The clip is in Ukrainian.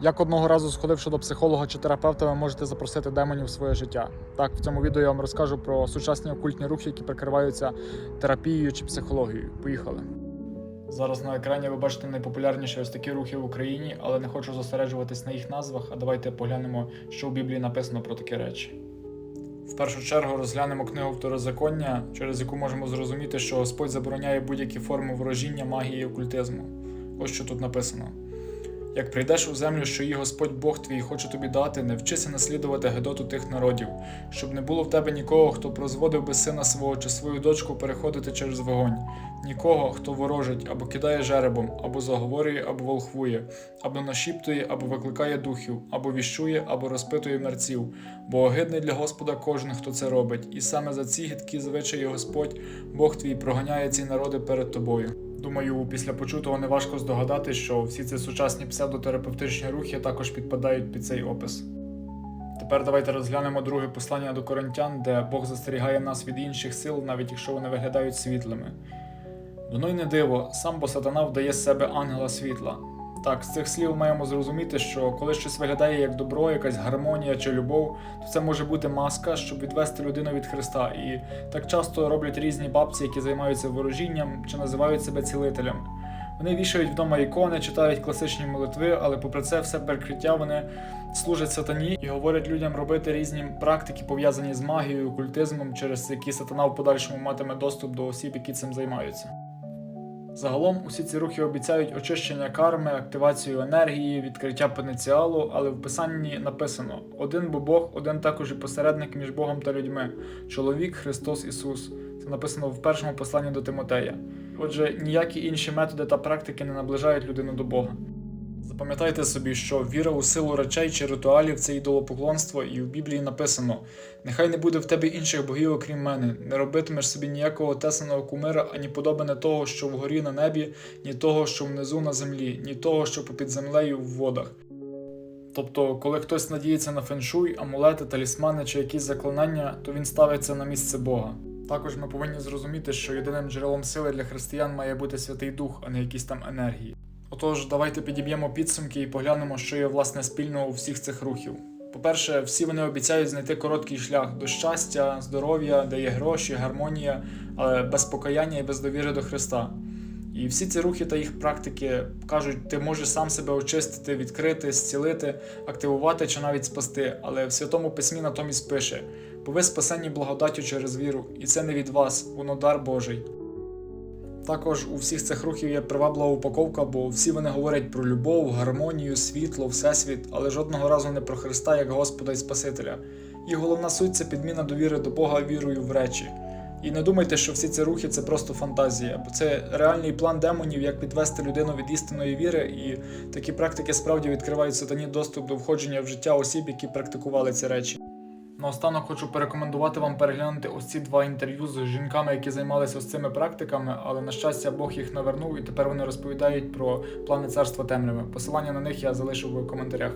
Як одного разу сходивши до психолога чи терапевта, ви можете запросити демонів в своє життя. Так, в цьому відео я вам розкажу про сучасні окультні рухи, які прикриваються терапією чи психологією. Поїхали. Зараз на екрані ви бачите найпопулярніші ось такі рухи в Україні, але не хочу зосереджуватись на їх назвах. А давайте поглянемо, що в Біблії написано про такі речі. В першу чергу розглянемо книгу Второзаконня, через яку можемо зрозуміти, що Господь забороняє будь-які форми ворожіння, магії і окультизму. Ось що тут написано. Як прийдеш у землю, що її Господь Бог твій хоче тобі дати, не вчися наслідувати гедоту тих народів, щоб не було в тебе нікого, хто прозводив би сина свого чи свою дочку переходити через вогонь, нікого, хто ворожить, або кидає жеребом, або заговорює, або волхвує, або нашіптує, або викликає духів, або віщує, або розпитує мерців, бо огидний для Господа кожен, хто це робить, і саме за ці гидкі звичаї Господь, Бог твій, проганяє ці народи перед тобою. Думаю, після почутого неважко здогадати, що всі ці сучасні псевдотерапевтичні рухи також підпадають під цей опис. Тепер давайте розглянемо друге послання до коринтян, де Бог застерігає нас від інших сил, навіть якщо вони виглядають світлими. Воно й не диво, сам бо сатана вдає з себе ангела світла. Так, з цих слів маємо зрозуміти, що коли щось виглядає як добро, якась гармонія чи любов, то це може бути маска, щоб відвести людину від Христа. І так часто роблять різні бабці, які займаються ворожінням чи називають себе цілителями. Вони вішають вдома ікони, читають класичні молитви, але попри це все перекриття вони служать сатані і говорять людям робити різні практики, пов'язані з магією, окультизмом, через які сатана в подальшому матиме доступ до осіб, які цим займаються. Загалом усі ці рухи обіцяють очищення карми, активацію енергії, відкриття потенціалу, але в писанні написано: один бо Бог, один також і посередник між Богом та людьми, чоловік Христос Ісус. Це написано в першому посланні до Тимотея. Отже, ніякі інші методи та практики не наближають людину до Бога. Запам'ятайте собі, що віра у силу речей чи ритуалів це ідолопоклонство, і в Біблії написано: нехай не буде в тебе інших богів, окрім мене, не робитимеш собі ніякого тесаного кумира, ані подобане того, що вгорі на небі, ні того, що внизу на землі, ні того, що попід землею в водах. Тобто, коли хтось надіється на феншуй, амулети, талісмани чи якісь заклинання, то він ставиться на місце Бога. Також ми повинні зрозуміти, що єдиним джерелом сили для християн має бути Святий Дух, а не якісь там енергії. Отож, давайте підіб'ємо підсумки і поглянемо, що є власне спільного у всіх цих рухів. По-перше, всі вони обіцяють знайти короткий шлях до щастя, здоров'я, де є гроші, гармонія, але без покаяння і без довіри до Христа. І всі ці рухи та їх практики кажуть, ти можеш сам себе очистити, відкрити, зцілити, активувати чи навіть спасти. Але в святому письмі натомість пише: бо ви спасені благодаттю через віру, і це не від вас, воно дар Божий. Також у всіх цих рухів є приваблива упаковка, бо всі вони говорять про любов, гармонію, світло, всесвіт, але жодного разу не про Христа як Господа і Спасителя. І головна суть це підміна довіри до Бога вірою в речі. І не думайте, що всі ці рухи це просто фантазія, бо це реальний план демонів, як підвести людину від істинної віри, і такі практики справді відкривають сатані доступ до входження в життя осіб, які практикували ці речі. Наостанок хочу порекомендувати вам переглянути ось ці два інтерв'ю з жінками, які займалися ось цими практиками, але на щастя Бог їх навернув, і тепер вони розповідають про плани царства темряви. Посилання на них я залишу в коментарях.